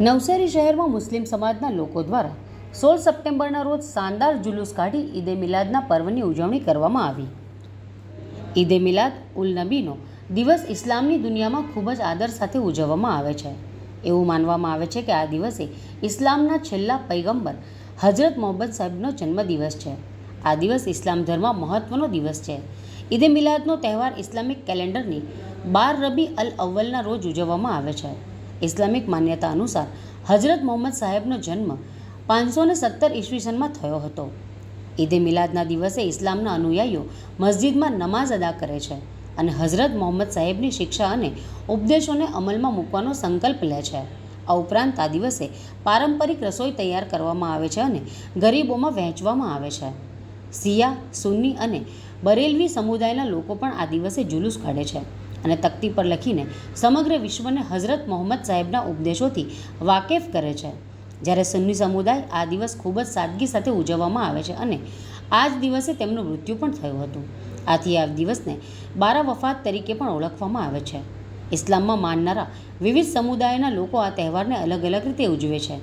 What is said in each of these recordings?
નવસારી શહેરમાં મુસ્લિમ સમાજના લોકો દ્વારા સોળ સપ્ટેમ્બરના રોજ શાનદાર જુલુસ કાઢી ઈદે મિલાદના પર્વની ઉજવણી કરવામાં આવી. ઈદે મિલાદ ઉલ નબીનો દિવસ ઇસ્લામની દુનિયામાં ખૂબ જ આદર સાથે ઉજવવામાં આવે છે. એવું માનવામાં આવે છે કે આ દિવસે ઇસ્લામના છેલ્લા પૈગંબર હજરત મોહમ્મદ સાહેબનો જન્મદિવસ છે. આ દિવસ ઇસ્લામ ધર્મ મહત્વનો દિવસ છે. ઈદે મિલાદનો તહેવાર ઇસ્લામિક કેલેન્ડરની બાર રબી અલ અવ્વલના રોજ ઉજવવામાં આવે છે. ઇસ્લામિક માન્યતા અનુસાર હજરત મોહમ્મદ સાહેબનો જન્મ પાંચસો ને સત્તર ઈસવીસનમાં થયો હતો. ઈદે મિલાદના દિવસે ઇસ્લામના અનુયાયીઓ મસ્જિદમાં નમાઝ અદા કરે છે અને હઝરત મોહમ્મદ સાહેબની શિક્ષા અને ઉપદેશોને અમલમાં મૂકવાનો સંકલ્પ લે છે. આ ઉપરાંત આ દિવસે પારંપરિક રસોઈ તૈયાર કરવામાં આવે છે અને ગરીબોમાં વહેંચવામાં આવે છે. સિયા, સુન્ની અને બરેલવી સમુદાયના લોકો પણ આ દિવસે જુલુસ કાઢે છે અને તકતી પર લખીને સમગ્ર વિશ્વને હઝરત મોહમ્મદ સાહેબના ઉપદેશોથી વાકેફ કરે છે. જ્યારે સુન્ની સમુદાય આ દિવસ ખૂબ જ સાદગી સાથે ઉજવવામાં આવે છે અને આ જ દિવસે તેમનું મૃત્યુ પણ થયું હતું. આથી આ દિવસને બારા વફાત તરીકે પણ ઓળખવામાં આવે છે. ઇસ્લામમાં માનનારા વિવિધ સમુદાયના લોકો આ તહેવારને અલગ અલગ રીતે ઉજવે છે.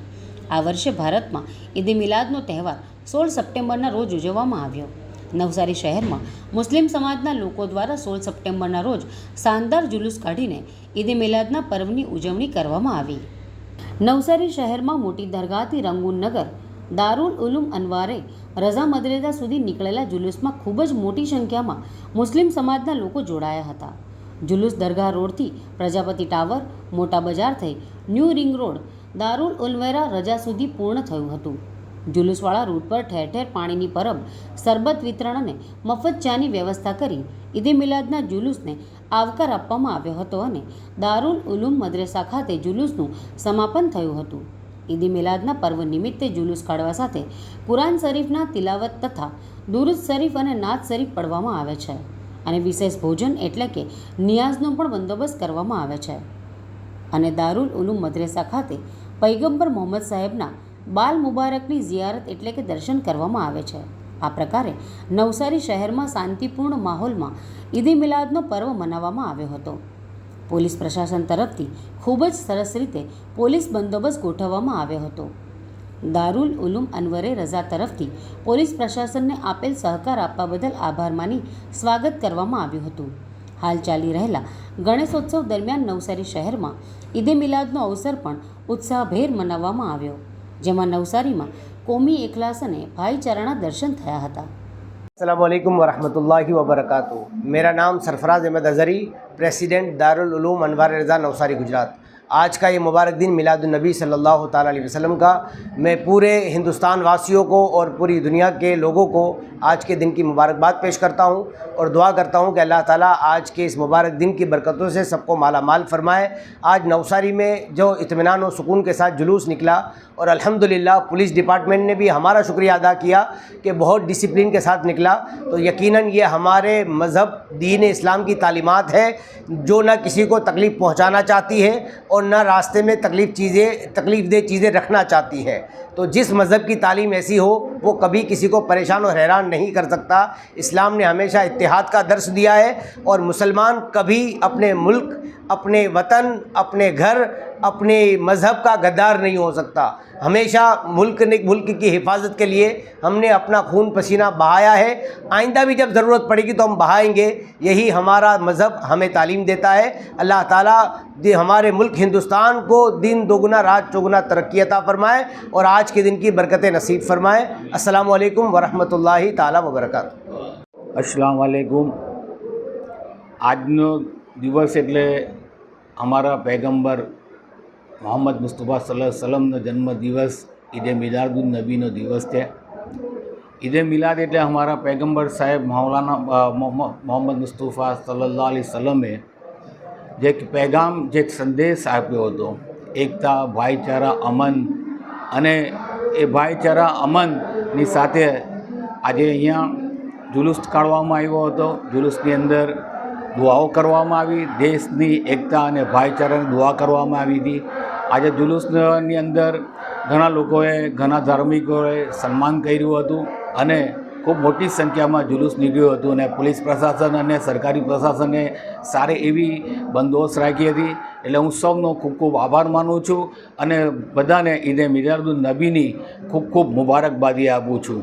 આ વર્ષે ભારતમાં ઈદ મિલાદનો તહેવાર સોળ સપ્ટેમ્બરના રોજ ઉજવવામાં આવ્યો. નવસારી શહેરમાં મુસ્લિમ સમાજના લોકો દ્વારા સોળ સપ્ટેમ્બરના રોજ શાનદાર જુલુસ કાઢીને ઈદ મિલાદના પર્વની ઉજવણી કરવામાં આવી. નવસારી શહેરમાં મોટી દરગાહથી રંગૂન નગર, દારૂલ ઉલુમ અનવારે રઝા મદરેદા સુધી નીકળેલા જુલુસમાં ખૂબ જ મોટી સંખ્યામાં મુસ્લિમ સમાજના લોકો જોડાયા હતા. જુલુસ દરગાહ રોડથી પ્રજાપતિ ટાવર, મોટા બજાર થઈ ન્યૂ રિંગ રોડ દારુલ ઉલવેરા રજા સુધી પૂર્ણ થયું હતું. જુલુસવાળા રૂટ પર ઠેર ઠેર પાણીની પરબ સરબત વિતરણ અને મફત ચાની વ્યવસ્થા કરી ઈદે મિલાદના જુલુસને આવકાર આપવામાં આવ્યો હતો અને દારૂલ ઉલુમ મદ્રેસા ખાતે જુલુસનું સમાપન થયું હતું. ઈદે મિલાદના પર્વ નિમિત્તે જુલુસ કાઢવા સાથે કુરાન શરીફના તિલાવત તથા દુરુદ શરીફ અને નાત શરીફ પડવામાં આવે છે અને વિશેષ ભોજન એટલે કે નિયાઝનો પણ બંદોબસ્ત કરવામાં આવે છે. અને દારૂલ ઉલુમ મદ્રેસા ખાતે પૈગંબર મોહમ્મદ સાહેબના બાલ મુબારકની ઝિયારત એટલે કે દર્શન કરવામાં આવે છે. આ પ્રકારે નવસારી શહેરમાં શાંતિપૂર્ણ માહોલમાં ઈદી મિલાદનો પર્વ મનાવવામાં આવ્યો હતો. પોલીસ પ્રશાસન તરફથી ખૂબ જ સરસ રીતે પોલીસ બંદોબસ્ત ગોઠવવામાં આવ્યો હતો. દારૂલ ઉલુમ અનવરે રઝા તરફથી પોલીસ પ્રશાસનને આપેલ સહકાર આપવા બદલ આભાર માની સ્વાગત કરવામાં આવ્યું હતું. હાલ ચાલી રહેલા ગણેશોત્સવ દરમિયાન નવસારી શહેરમાં ઈદે મિલાદનો અવસર પણ ઉત્સાહભેર મનાવવામાં આવ્યો. જેમાં નવસારીમાં કોમી એકલાસ અને ભાઈચારાના દર્શન થયા હતા. અસલમ વરહમતુલ્લાહ વબરકાતુ મેરા નામ સરફરાઝ અહેમદ અઝરી પ્રેસિડેન્ટ દારૂલ ઉલૂમ અનવાર રઝા નવસારી, ગુજરાત. آج کا یہ مبارک دن میلاد النبی صلی اللہ تعالیٰ علیہ وسلم کا، میں پورے ہندوستان واسیوں کو اور پوری دنیا کے لوگوں کو آج کے دن کی مبارکباد پیش کرتا ہوں اور دعا کرتا ہوں کہ اللہ تعالیٰ آج کے اس مبارک دن کی برکتوں سے سب کو مالا مال فرمائے۔ آج نوساری میں جو اطمینان و سکون کے ساتھ جلوس نکلا اور الحمد پولیس ڈپارٹمنٹ نے بھی ہمارا شکریہ ادا کیا کہ بہت ڈسپلن کے ساتھ نکلا۔ تو یقیناً یہ ہمارے مذہب، دین اسلام کی تعلیمات ہے جو نہ کسی کو تکلیف پہنچانا چاہتی ہے اور اور نہ راستے میں تکلیف چیزیں، تکلیف دہ چیزیں رکھنا چاہتی ہے تو جس مذہب کی تعلیم ایسی ہو، وہ کبھی کسی کو پریشان اور حیران نہیں کر سکتا۔ اسلام نے ہمیشہ اتحاد کا درس دیا ہے اور مسلمان کبھی اپنے ملک، اپنے وطن، اپنے گھر اپنے مذہب کا غدار نہیں ہو سکتا۔ ہمیشہ ملک نے ملک کی حفاظت کے لیے ہم نے اپنا خون پسینہ بہایا ہے۔ آئندہ بھی جب ضرورت پڑے گی تو ہم بہائیں گے۔ یہی ہمارا مذہب ہمیں تعلیم دیتا ہے۔ اللہ تعالیٰ ہمارے ملک ہندوستان کو دن دوگنا رات چوگنا، ترقی عطا فرمائے اور آج کے دن کی برکتیں نصیب فرمائے۔ السلام علیکم ورحمۃ اللہ تعالیٰ وبرکاتہ۔ السلام علیکم۔ آج دس ایٹلے ہمارا پیغمبر મોહમ્મદ મુસ્તફા સલ્લાહ સલમનો જન્મદિવસ, ઈદે મિલાદુન નબીનો દિવસ છે. ઈદે મિલાદ એટલે અમારા પૈગંબર સાહેબ મૌલાના મોહમ્મદ મુસ્તફા સલ્લાહ અલી સલમે જે પેગામ, જે સંદેશ આપ્યો હતો, એકતા, ભાઈચારા, અમન અને એ ભાઈચારા, અમનની સાથે આજે અહીંયા જુલુસ કાઢવામાં આવ્યો હતો. જુલુસની અંદર દુઆઓ કરવામાં આવી, દેશની એકતા અને ભાઈચારાની દુઆ કરવામાં આવી હતી. આજે જુલુસની અંદર ઘણા લોકોએ, ઘણા ધાર્મિકોએ સન્માન કર્યું હતું અને ખૂબ મોટી સંખ્યામાં જુલુસ નીકળ્યું હતું અને પોલીસ પ્રશાસન અને સરકારી પ્રશાસને સારી એવી બંદોબસ્ત રાખી હતી. એટલે હું સૌનો ખૂબ ખૂબ આભાર માનું છું અને બધાને ઈદે મિલાદુન નબીની ખૂબ ખૂબ મુબારકબાદી આપું છું.